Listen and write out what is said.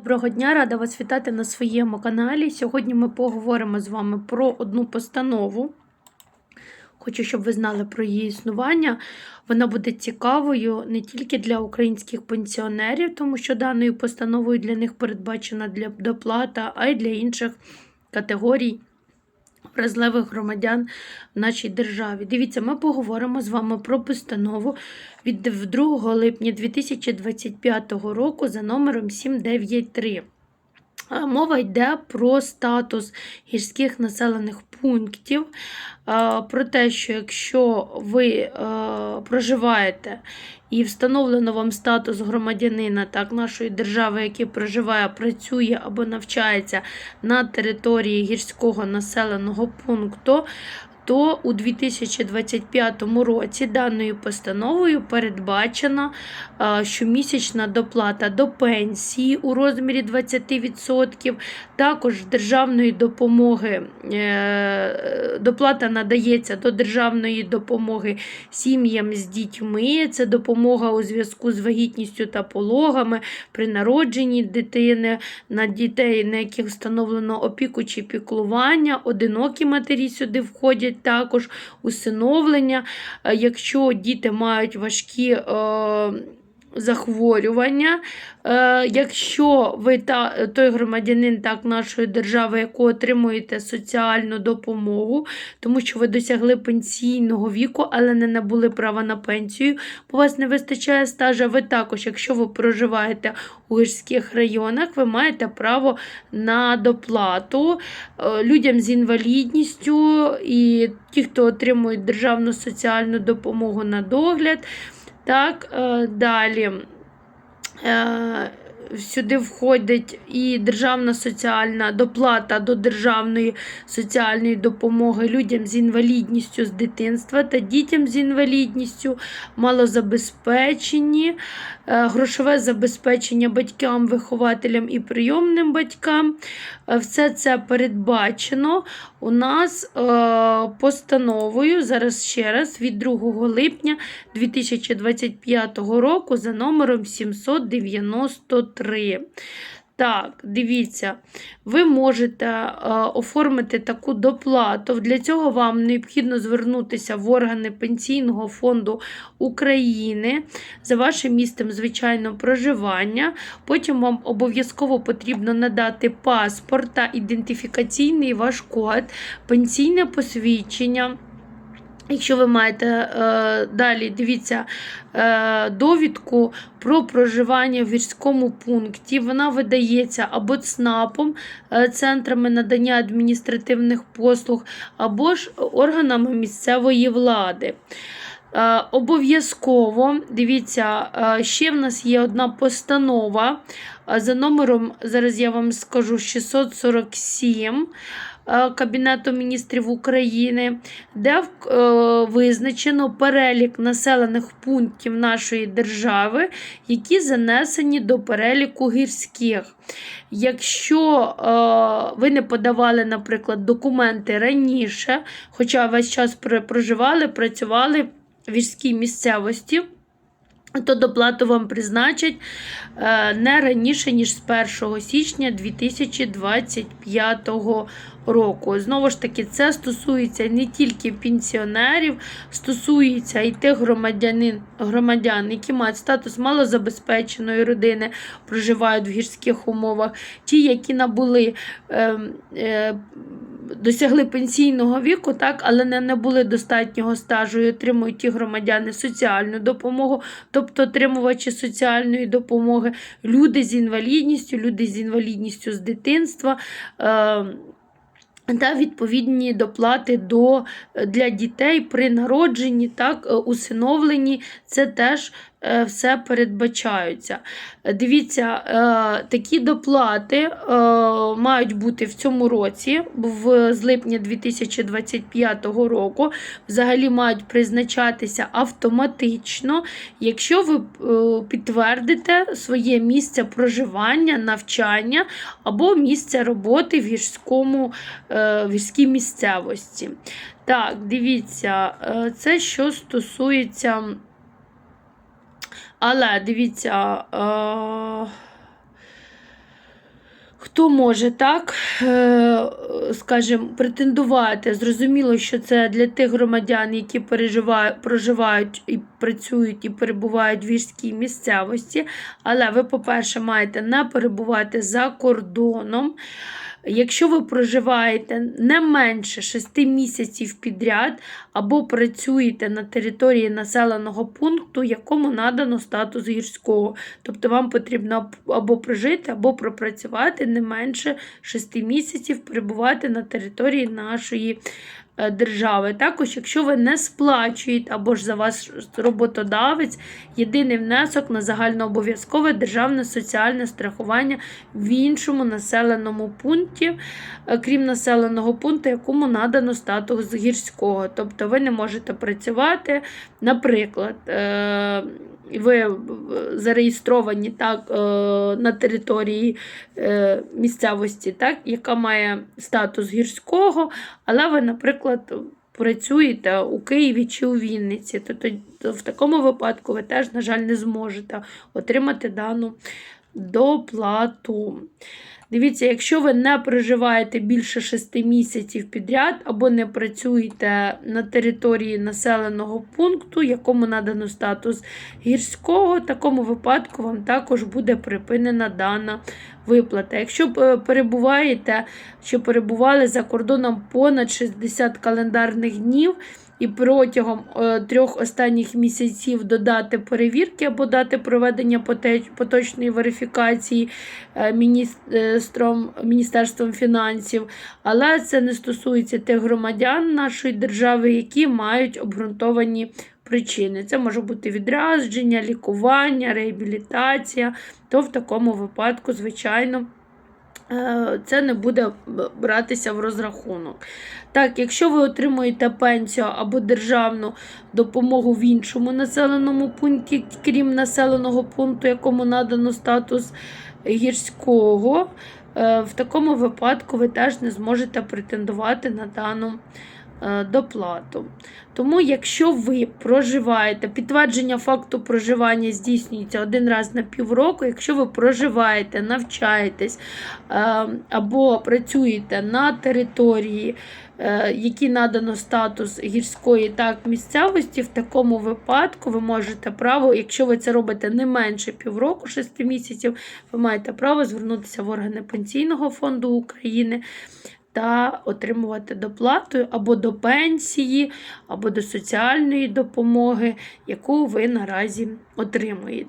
Доброго дня, рада вас вітати на своєму каналі. Сьогодні ми поговоримо з вами про одну постанову. Хочу, щоб ви знали про її існування. Вона буде цікавою не тільки для українських пенсіонерів, тому що даною постановою для них передбачена для доплата, а й для інших категорій вразливих громадян в нашій державі. Дивіться, ми поговоримо з вами про постанову від 2 липня 2025 року за номером 793. Мова йде про статус гірських населених пунктів, про те, що якщо ви е, проживаєте і встановлено вам статус громадянина так, нашої держави, який проживає, працює або навчається на території гірського населеного пункту, то у 2025 році даною постановою передбачена е, щомісячна доплата до пенсії у розмірі 20%, також державної допомоги, е, доплата надається до державної допомоги сім'ям з дітьми. Це допомога у зв'язку з вагітністю та пологами при народженні дитини, на дітей, на яких встановлено опіку чи піклування, одинокі матері сюди входять також усиновлення. Е, Якщо діти мають важкі е, захворювання, е, якщо ви та, той громадянин так, нашої держави, яку отримуєте соціальну допомогу, тому що ви досягли пенсійного віку, але не набули права на пенсію, бо у вас не вистачає стажа, ви також, якщо ви проживаєте у гірських районах, ви маєте право на доплату Е, людям з інвалідністю і ті, хто отримують державну соціальну допомогу на догляд. Так, е, далі. Е, Сюди входить і державна соціальна доплата до державної соціальної допомоги людям з інвалідністю з дитинства та дітям з інвалідністю, малозабезпечені, грошове забезпечення батькам, вихователям і прийомним батькам. Е, Все це передбачено у нас е, постановою, зараз ще раз, від 2 липня 2025 року за номером 793. Так, дивіться, ви можете е, оформити таку доплату. Для цього вам необхідно звернутися в органи Пенсійного фонду України за вашим місцем звичайного проживання. Потім вам обов'язково потрібно надати паспорт та ідентифікаційний ваш код, пенсійне посвідчення. Якщо ви маєте е, далі, дивіться е, довідку про проживання в гірському пункті, вона видається або ЦНАПом, е, центрами надання адміністративних послуг, або ж органами місцевої влади. Е, обов'язково, дивіться, е, ще в нас є одна постанова е, за номером, зараз я вам скажу 647. Е, Кабінету міністрів України, де е, визначено перелік населених пунктів нашої держави, які занесені до переліку гірських. Якщо е, ви не подавали, наприклад, документи раніше, хоча весь час проживали, працювали в гірській місцевості, то доплату вам призначать не раніше, ніж з 1 січня 2025 року. Знову ж таки, це стосується не тільки пенсіонерів, стосується і тих громадянин, громадян, які мають статус малозабезпеченої родини, проживають в гірських умовах, ті, які набули. Е, е, Досягли пенсійного віку, так, але не набули достатнього стажу і отримують ті громадяни соціальну допомогу, тобто отримувачі соціальної допомоги, люди з інвалідністю, люди з інвалідністю з дитинства. Е та відповідні доплати до, для дітей при народженні, так, е, усиновленні, це теж е, все передбачаються. Дивіться, е, такі доплати мають бути в цьому році, з липня 2025 року, взагалі мають призначатися автоматично, якщо ви підтвердите своє місце проживання, навчання або місце роботи в гірському гірській місцевості. Так, дивіться, це що стосується. Але дивіться. Хто може так, е, скажімо, претендувати? Зрозуміло, що це для тих громадян, які переживають, проживають і працюють і перебувають в гірській місцевості. Але ви, по-перше, маєте не перебувати за кордоном. Якщо ви проживаєте не менше 6 місяців підряд або працюєте на території населеного пункту, якому надано статус гірського, тобто вам потрібно або прожити, або пропрацювати не менше 6 місяців, перебувати на території нашої держави. Також, якщо ви не сплачуєте або ж за вас роботодавець, єдиний внесок на загальнообов'язкове державне соціальне страхування в іншому населеному пункті, е, крім населеного пункту, якому надано статус гірського. Тобто ви не можете працювати, наприклад, е, ви е, зареєстровані так, е, на території е, місцевості, так, яка має статус гірського, але ви, наприклад, працюєте у Києві чи у Вінниці, то, в такому випадку ви теж, на жаль, не зможете отримати дану доплату. Дивіться, якщо ви не проживаєте більше 6 місяців підряд або не працюєте на території населеного пункту, якому надано статус гірського, в такому випадку вам також буде припинена дана виплата. Якщо е, перебуваєте, що перебували за кордоном понад 60 календарних днів, і протягом е, трьох останніх місяців до дати перевірки або дати проведення поточної верифікації е, міністром, Міністерством фінансів, але це не стосується тих громадян нашої держави, які мають обґрунтовані причини. Це може бути відрядження, лікування, реабілітація, то в такому випадку, звичайно. Е, Це не буде братися в розрахунок. Так, якщо ви отримуєте пенсію або державну допомогу в іншому населеному пункті, крім населеного пункту, якому надано статус гірського, е, в такому випадку ви теж не зможете претендувати на дану доплату. Тому, якщо ви проживаєте, підтвердження факту проживання здійснюється один раз на півроку, якщо ви проживаєте, навчаєтесь е, або працюєте на території, е, які надано статус гірської так місцевості, в такому випадку ви можете право, якщо ви це робите не менше півроку, 6 місяців, ви маєте право звернутися в органи Пенсійного фонду України та отримувати доплату або до пенсії, або до соціальної допомоги, яку ви наразі отримуєте.